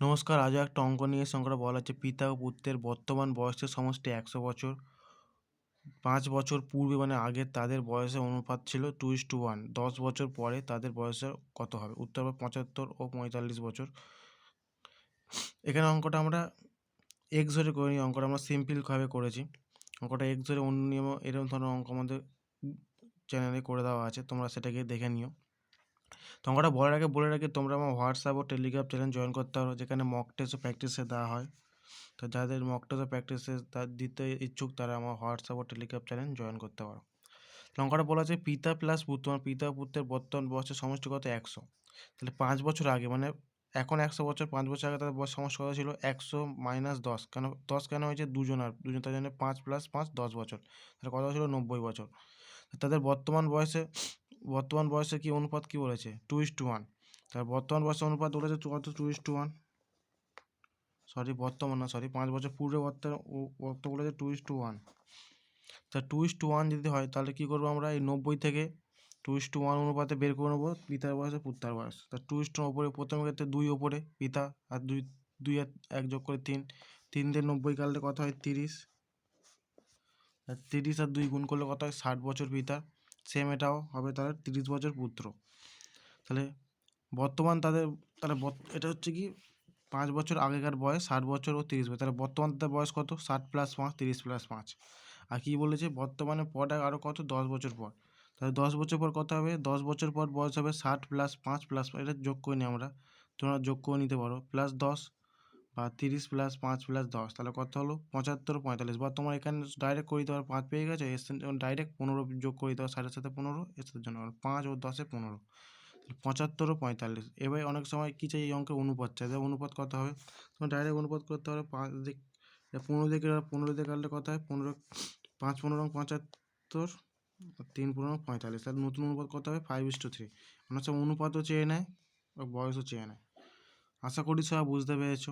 নমস্কার, আজও একটা অঙ্ক নিয়ে অঙ্কটা বলা হচ্ছে, পিতা ও পুত্রের বর্তমান বয়সের সমষ্টি একশো বছর। পাঁচ বছর পূর্বে মানে আগে তাদের বয়সের অনুপাত ছিল টু ইস টু ওয়ান দশ বছর পরে তাদের বয়সের কত হবে? উত্তর হবে পঁচাত্তর ও পঁয়তাল্লিশ বছর। এখানে অঙ্কটা আমরা এক্স ধরে করিনি অঙ্কটা আমরা সিম্পলভাবে করেছি। অঙ্কটা এক্স ধরে অন্য নিয়ম, এরকম ধরনের অঙ্ক আমাদের চ্যানেলে করে দেওয়া আছে, তোমরা সেটাকে দেখে নিও। তো অঙ্কটা বলার আগে বলে রাখি তোমরা আমার হোয়াটসঅ্যাপ ও টেলিগ্রাম চ্যানেল জয়েন করতে পারো, যেখানে মক টেস্ট ও প্র্যাকটিসে দেওয়া হয়। তো যাদের মক টেস্ট ও প্র্যাকটিসে দিতে ইচ্ছুক, তারা আমার হোয়াটসঅ্যাপ ও টেলিগ্রাম চ্যানেল জয়েন করতে পারো। তো অঙ্কটা বলা আছে, পিতা প্লাস পুত্র পিতা পুত্রের বর্তমান বয়সের সমষ্টি কত? একশো। তাহলে পাঁচ বছর আগে মানে এখন একশো বছর, পাঁচ বছর আগে তাদের বয়স সমষ্টি কত ছিল? একশো মাইনাস দশ। কেন দশ কেন হয়েছে? দুজন আর, দুজন তার জন্য পাঁচ প্লাস পাঁচ, দশ বছর। তাহলে কত ছিল? নব্বই বছর। তাদের বর্তমান বয়সে বর্তমান বয়সে কি অনুপাত কি বলেছে? টু ইস টু ওয়ান তার বর্তমান বয়সে অনুপাত বলেছে কত two is two one sorry বর্তমান না সরি পাঁচ বছর পূর্বে বর্ত বলেছে টু ইস টু ওয়ান তা টু ইস টু ওয়ান যদি হয়, তাহলে কী করব আমরা? এই নব্বই থেকে টু ইস টু ওয়ান অনুপাতে বের করে নেব পিতার বয়স পুত্রার বয়স। তা টু ইস টু ওপরে প্রথম ক্ষেত্রে দুই ওপরে পিতা আর দুই দুই এক যোগ করে তিন। তিন দিয়ে নব্বই কাললে কত হয়? তিরিশ। আর তিরিশ আর দুই গুণ করলে কত হয়? ষাট বছর পিতা। সেম এটাও হবে তাহলে তিরিশ বছর পুত্র। তাহলে বর্তমান তাদের, তাহলে এটা হচ্ছে কি পাঁচ বছর আগেকার বয়স, ষাট বছর ও তিরিশ বছর। তাহলে বর্তমান তাদের বয়স কত? ষাট প্লাস পাঁচ, তিরিশ প্লাস পাঁচ। আর কী বলেছে? বর্তমানে পরটা আরও কত? দশ বছর পর। তাহলে দশ বছর পর কত হবে? দশ বছর পর বয়স হবে ষাট প্লাস পাঁচ প্লাস এটা যোগ করে নিই আমরা। তোমরা যোগ করে নিতে পারো। প্লাস দশ বা তিরিশ প্লাস পাঁচ প্লাস দশ, তাহলে কত হলো? পঁচাত্তর, পঁয়তাল্লিশ। বা তোমার এখানে ডাইরেক্ট করে দিতে পারো, পাঁচ পেয়ে গেছে, এর ডাইরেক্ট পনেরো যোগ করে পারো ষাটের সাথে পনেরো, এর জন্য পাঁচ ও দশে পনেরো। পঁচাত্তর ও পঁয়তাল্লিশ। এবার অনেক সময় কী চাই, এই অঙ্কের অনুপাত চাই। অনুপাত কত হবে? তোমার ডাইরেক্ট অনুপাত করতে হবে পাঁচ দিক পনেরো দিকে পনেরো দিকে কাটলে কত হয়? পনেরো, পাঁচ পনেরো পঁচাত্তর, তিন পনেরো পঁয়তাল্লিশ। তাহলে নতুন অনুপাত কত হবে? ফাইভ ইস টু থ্রি অনেক সময় অনুপাতও চেয়ে নেয় বয়সও চেয়ে নেয়। আশা করি সবাই বুঝতে পেরেছ।